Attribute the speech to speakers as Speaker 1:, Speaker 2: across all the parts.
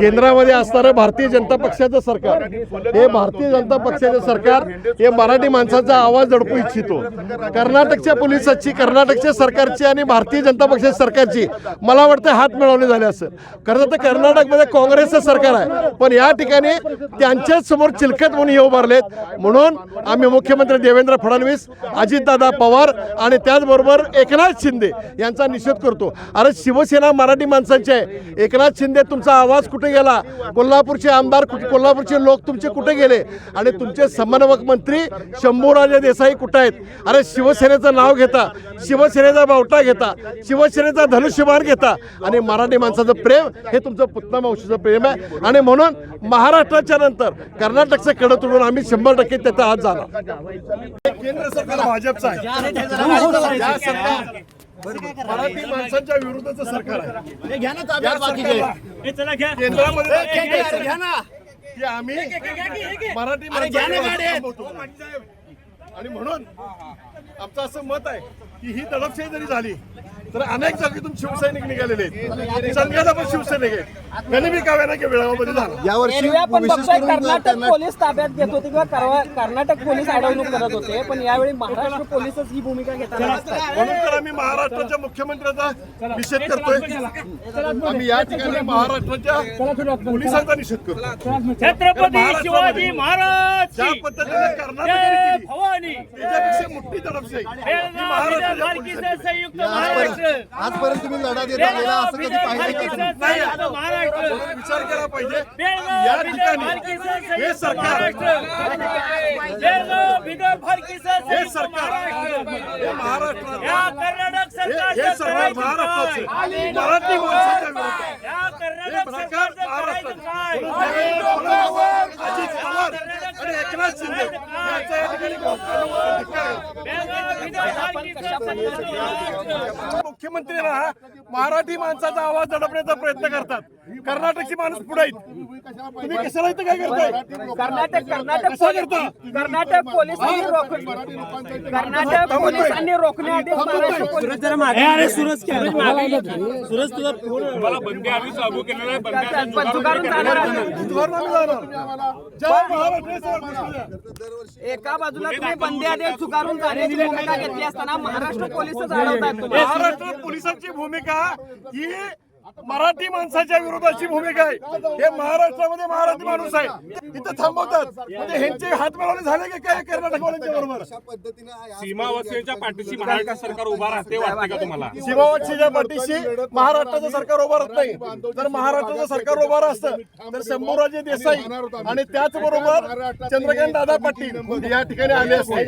Speaker 1: केंद्रामध्ये असणारं भारतीय जनता पक्षाचं सरकार. हे भारतीय जनता पक्षाचं सरकार हे मराठी माणसाचा आवाज दडपू इच्छितो. कर्नाटकच्या पोलिसाची कर्नाटकच्या सरकारची आणि भारतीय जनता पक्षाच्या सरकारची मला वाटतं हात मिळवले झाले असं. खरं तर कर्नाटकमध्ये काँग्रेसचं सरकार आहे. पण या ठिकाणी त्यांच्याच समोर चिलखत म्हणून हे उभारलेत. म्हणून आम्ही मुख्यमंत्री देवेंद्र फडणवीस अजितदादा पवार आणि त्याचबरोबर एकनाथ शिंदे यांचा निषेध करतो. अरे शिवसेना मराठी माणसांची आहे. एकनाथ शिंदे तुमचा आवाज कुठे गेला? कोल्हापूरचे आमदार कुठे कोल्हापूरचे लोक तुमचे कुठे गेले? आणि तुमचे समन्वयक मंत्री शंभूराजे देसाई कुठे आहेत? अरे शिवसेनेचं नाव घेता शिवसेनेचा बावटा घेता शिवसेनेचा धनुष्यबाण घेता आणि मराठी माणसाचं प्रेम हे तुमचं पुतना मावशीचं प्रेम आहे. आणि म्हणून महाराष्ट्राच्या नंतर कर्नाटकचं कडं तोडून आम्ही शंभर टक्के त्याचा हात जाणार. केंद्र सरकार भाजपचं मराठी माणसांच्या विरुद्धचं सरकार आहे. या सरकारला. केंद्रामध्ये की आम्ही मराठी माणसांना थांबवतो. आणि म्हणून आमचं असं मत आहे की ही दडपशाही जरी झाली तर अनेक जागेतून शिवसैनिक निघालेले आहेत. संघाला पण शिवसैनिक आहेत. गनिमी काव्याना की वेळामध्ये झाला.
Speaker 2: यावर्षी
Speaker 3: कर्नाटक पोलीस ताब्यात घेत होते किंवा करवा- कर्नाटक पोलीस अडवणूक करत होते पण यावेळी महाराष्ट्र पोलीसच ही भूमिका घेताना दिसतात
Speaker 1: म्हणून तर आम्ही महाराष्ट्राच्या मुख्यमंत्र्याचा निषेध करतोय. आम्ही या ठिकाणी महाराष्ट्राच्या पोलिसांचा निषेध करतो
Speaker 4: छत्रपती शिवाजी महाराज!
Speaker 1: ज्या पद्धतीने केली
Speaker 4: भवानी.
Speaker 1: त्याच्यापेक्षा मोठी ही पोलिसांची.
Speaker 4: संयुक्त
Speaker 2: आजपर्यंत
Speaker 4: महाराष्ट्र.
Speaker 2: आजपर्यंत तुम्ही लढा देत आलेला असं कधी
Speaker 4: महाराष्ट्र
Speaker 1: आपण विचार केला पाहिजे. या ठिकाणी हे सरकार
Speaker 4: महाराष्ट्र.
Speaker 1: हे सरकार
Speaker 4: महाराष्ट्र.
Speaker 1: हे महाराष्ट्रात
Speaker 4: या कर्नाटक
Speaker 1: हे हे सरकार महाराष्ट्राचे? मराठी माणसाच्या विरोधात एकनाथ शिंदे. यांचा या ठिकाणी मुख्यमंत्र्यांना मराठी माणसाचा आवाज दडपण्याचा प्रयत्न करतात. कर्नाटकची माणूस पुढे तुम्ही कशाला इथं काय करताय?
Speaker 3: कर्नाटक कर्नाटक
Speaker 1: कसा करता
Speaker 3: कर्नाटक पोलिसांनी रोख कर्नाटक पोलिसांनी रोखण्याआधी महाराष्ट्र पोलीस आहे.
Speaker 1: आम्ही जाणार. जय महाराष्ट्र हे सर्व गोष्टी द्या.
Speaker 3: एका बाजूला तुम्ही बंदी आदेश चुकारून जाण्याची भूमिका घेतली असताना महाराष्ट्र पोलीसच तुम्हाला.
Speaker 1: महाराष्ट्र पोलिसांची भूमिका ही मराठी माणसाच्या विरोधाची भूमिका आहे. हे महाराष्ट्रामध्ये मराठी माणूस आहे. इथं थांबवतात. म्हणजे ह्यांचे हात मिळवले झाले की काय? कर्नाटकवाल्यांच्या बरोबर.
Speaker 2: अशा पद्धतीने या-
Speaker 5: सीमावासीच्या पाठीशी महाराष्ट्र सरकार उभा राहते वाटते का तुम्हाला?
Speaker 1: सीमावाटशीच्या पाठीशी महाराष्ट्राचं सरकार उभं राहत नाही. जर महाराष्ट्राचं सरकार उभं राहत असतं तर शंभूराजे देसाई आणि त्याचबरोबर चंद्रकांत दादा पाटील या ठिकाणी आले असते.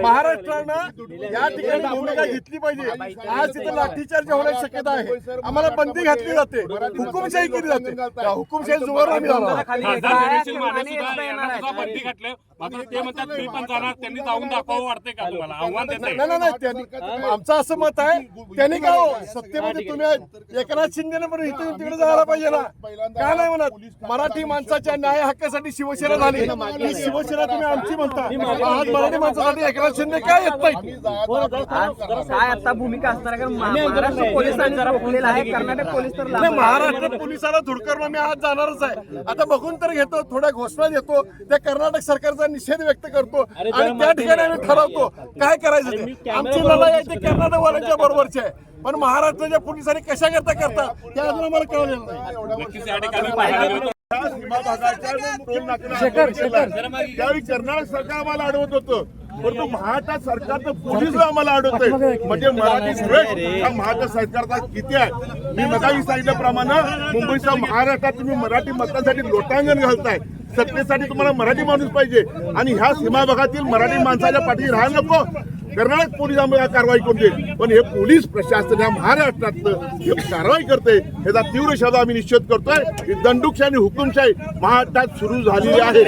Speaker 1: महाराष्ट्रानं या ठिकाणी भूमिका घेतली पाहिजे. आज तिथे लाठीचार्ज होण्याची शक्यता आहे. आम्हाला बंदी घातली जाते हुकुमशाही केली जाते त्या हुकुमशाही जुवर आम्ही जाणार
Speaker 5: खासदार धैर्यशील माने सुद्धा यांना सुद्धा बंदी घातले मात्र ते म्हणतात मी पण जाणार त्यांनी जाऊन दाखवावं वाटतंय का तुम्हाला आव्हान देत
Speaker 1: नाही नाही नाही त्यांनी आमचं असं मत आहे त्यांनी का हो सत्तेमध्ये तुम्ही. एकनाथ शिंदेने पण इथे तिकडे जायला पाहिजे ना काय नाही म्हणत मराठी माणसाच्या न्याय हक्कासाठी शिवसेना झाली ही शिवसेना तुम्ही आमची म्हणता आज मराठी माणसासाठी एकनाथ शिंदे काय येत
Speaker 3: आज काय आता भूमिका असणार आहे? कारण महा- महाराष्ट्र पोलिसांनी जरा आहे कर्नाटक पोलीस तर
Speaker 1: नाही. महाराष्ट्र पोलिसाला धुडकरून आम्ही आज जाणारच आहे. आता बघून तर घेतो थोड्या घोषणा देतो. त्या कर्नाटक सरकारचा निषेध व्यक्त करतो आणि त्या ठिकाणी आम्ही ठरवतो. काय करायचं ते? आमची लढाई आहे ते कर्नाटकवाल्यांच्या बरोबरची आहे. पण महाराष्ट्राच्या पोलिसांनी कशा करता करता हे अजून आम्हाला कळलेलं नाही.
Speaker 5: नक्कीच या ठिकाणी पाहायला मिळतं.
Speaker 6: त्यावेळी कर्नाटक सरकार आम्हाला अडवत होतं. परंतु महाराष्ट्र सरकारचं पोलीस आम्हाला अडवतंय. म्हणजे मराठी सुरेश हा महाराष्ट्र सरकारचा किती आहे? मी मगाशी सांगितल्याप्रमाणे मुंबईसह महाराष्ट्रात तुम्ही मराठी मतदासाठी लोटांगण घालताय. सत्तेसाठी तुम्हाला मराठी माणूस पाहिजे. आणि ह्या सीमा भागातील मराठी माणसाच्या पाठी राहायला नको. कर्नाटक पोलीस आम्हाला कारवाई करून देईल. पण हे पोलीस प्रशासन या महाराष्ट्रातलं हे कारवाई करते ह्याचा तीव्र शब्द आम्ही निश्चित करतोय. की दंडुकशाही आणि हुकुमशाही महाराष्ट्रात सुरू झालेली आहे.